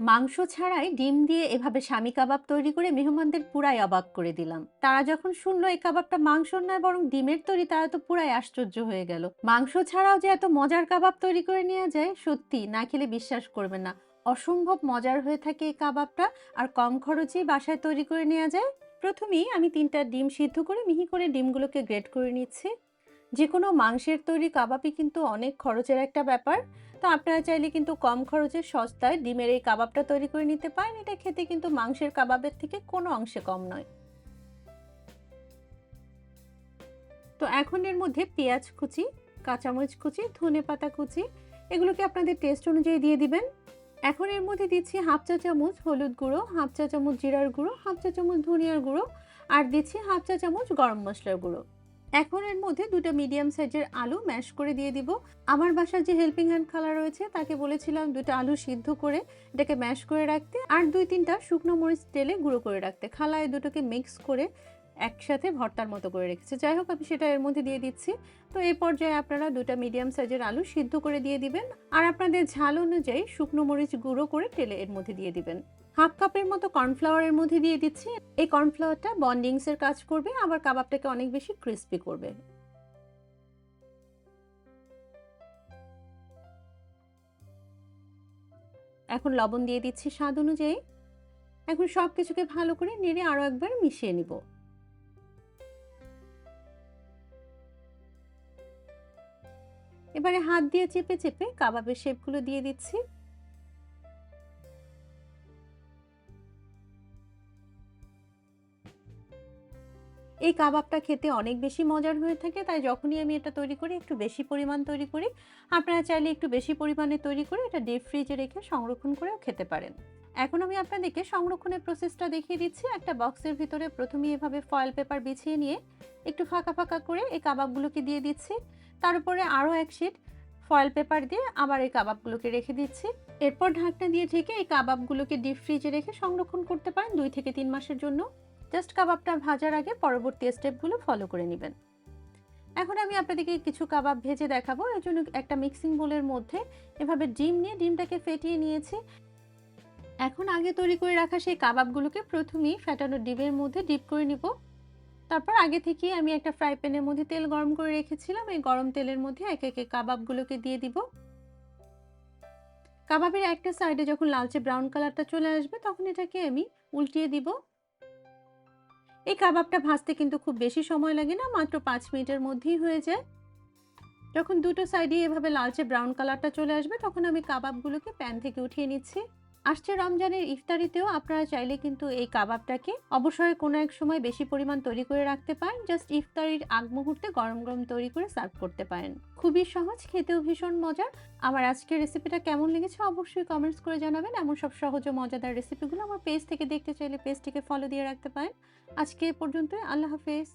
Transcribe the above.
মাংস ছাড়াই ডিম দিয়ে এভাবে স্বামী কাবাব তৈরি করে মেহমানদের পুরাই অবাক করে দিলাম। তারা যখন শুনলো এই কাবাবটা মাংসর নয়, বরং ডিমের তৈরি, তারা তো পুরাই আশ্চর্য হয়ে গেল। মাংস ছাড়াও যে এত মজার কাবাব তৈরি করে নেওয়া যায়, সত্যি না খেলে বিশ্বাস করবে না। অসম্ভব মজার হয়ে থাকে এই কাবাবটা। আর কম খরচেই বাসায় তৈরি করে নেওয়া যায়। প্রথমেই আমি তিনটা ডিম সিদ্ধ করে মিহি করে ডিমগুলোকে গ্রেট করে নিচ্ছি। যে কোনো মাংসের তৈরি কাবাবই কিন্তু অনেক খরচের একটা ব্যাপার। তো আপনারা চাইলে কিন্তু কম খরচে সস্তায় ডিমের এই কাবাবটা তৈরি করে নিতে পারেন। এটা খেতে কিন্তু মাংসের কাবাবের থেকে কোনো অংশে কম নয়। তো এখন এর মধ্যে পেঁয়াজ কুচি, কাঁচামরিচ কুচি, ধনে পাতা কুচি, এগুলোকে আপনাদের টেস্ট অনুযায়ী দিয়ে দিবেন। এখন এর মধ্যে দিচ্ছি হাফ চা চামচ হলুদ গুঁড়ো, হাফ চা চামচ জিরার গুঁড়ো, হাফ চা চামচ ধনিয়ার গুঁড়ো, আর দিচ্ছি হাফ চা চামচ গরম মশলার গুঁড়ো। এখন এর মধ্যে দুটো মিডিয়াম সাইজের আলু ম্যাশ করে দিয়ে দিব। আমার বাসার যে হেল্পিং হ্যান্ড খালা রয়েছে, তাকে বলেছিলাম দুটো আলু সিদ্ধ করে এটাকে ম্যাশ করে রাখতে আর দুই তিনটা শুকনো মরিচ তেলে গুঁড়ো করে রাখতে। খালা এই দুটোকে মিক্স করে একসাথে ভর্তার মতো করে রেখেছে। যাই হোক, আমি সেটা এর মধ্যে দিয়ে দিচ্ছি। তো এই পর্যায়ে আপনারা দুটো মিডিয়াম সাইজের আলু সিদ্ধ করে দিয়ে দিবেন। আর আপনাদের ঝাল অনুযায়ী শুকনো মরিচ গুঁড়ো করে তেলে এর মধ্যে দিয়ে দিবেন। হাফ কাপের মতো কর্নফ্লাওয়ারের মধ্যে দিয়ে দিচ্ছি। এই কর্নফ্লাওয়ারটা বন্ডিংসের কাজ করবে, আবার কাবাবটাকে অনেক বেশি ক্রিস্পি করবে। এখন লবণ দিয়ে দিচ্ছি স্বাদ অনুযায়ী। এখন সব কিছুকে ভালো করে নেড়ে আরও একবার মিশিয়ে নিব। এবারে হাত দিয়ে চেপে চেপে কাবাবের শেপগুলো দিয়ে দিচ্ছি। এই কাবাবটা খেতে অনেক বেশি মজার হয়ে থাকে, তাই যখনই আমি এটা তৈরি করি একটু বেশি পরিমাণ তৈরি করি। আপনারা চাইলে একটু বেশি পরিমাণে তৈরি করে এটা ডিপ ফ্রিজে রেখে সংরক্ষণ করেও খেতে পারেন। এখন আমি আপনাদেরকে সংরক্ষণের প্রসেসটা দেখিয়ে দিচ্ছি। একটা বক্সের ভিতরে প্রথমে এভাবে ফয়েল পেপার বিছিয়ে নিয়ে একটু ফাঁকা ফাঁকা করে এই কাবাবগুলোকে দিয়ে দিচ্ছি। তার উপরে আরও এক শিট ফয়েল পেপার দিয়ে আবার এই কাবাবগুলোকে রেখে দিচ্ছি। এরপর ঢাকনা দিয়ে ঢেকে এই কাবাবগুলোকে ডিপ ফ্রিজে রেখে সংরক্ষণ করতে পারেন দুই থেকে তিন মাসের জন্য। জাস্ট কাবাবটা ভাজার আগে পরবর্তী স্টেপগুলো ফলো করে নেবেন। এখন আমি আপনাদেরকে কিছু কাবাব ভেজে দেখাবো, এর জন্য একটা মিক্সিং বোলের মধ্যে এভাবে ডিম নিয়ে ডিমটাকে ফেটিয়ে নিয়েছি। এখন আগে তৈরি করে রাখা সেই কাবাবগুলোকে প্রথমেই ফ্যাটানো ডিমের মধ্যে ডিপ করে নিব। তারপর আগে থেকেই আমি একটা ফ্রাই প্যানের মধ্যে তেল গরম করে রেখেছিলাম, এই গরম তেলের মধ্যে একে একে কাবাবগুলোকে দিয়ে দিব। কাবাবের একটা সাইডে যখন লালচে ব্রাউন কালারটা চলে আসবে, তখন এটাকে আমি উল্টিয়ে দিব। এই কাবাবটা ভাজতে কিন্তু খুব বেশি সময় লাগে না, মাত্র পাঁচ মিনিটের মধ্যেই হয়ে যায়। যখন দুটো সাইডে এভাবে লালচে ব্রাউন কালারটা চলে আসবে, তখন আমি কাবাবগুলোকে প্যান থেকে উঠিয়ে নিচ্ছি। আসছে রমজানের ইফতারিতেও আপনারা চাইলে কিন্তু এই কাবাবটাকে অবশ্যই কোনো এক সময় বেশি পরিমাণ তৈরি করে রাখতে পারেন। জাস্ট ইফতারির আগ মুহূর্তে গরম গরম তৈরি করে সার্ভ করতে পারেন। খুবই সহজ, খেতেও ভীষণ মজার। আমার আজকের রেসিপিটা কেমন লেগেছে অবশ্যই কমেন্টস করে জানাবেন। এমন সব সহজ ও মজাদার রেসিপিগুলো আমার পেজ থেকে দেখতে চাইলে পেজটিকে ফলো দিয়ে রাখতে পারেন। আজকে এ পর্যন্তই, আল্লাহ হাফেজ।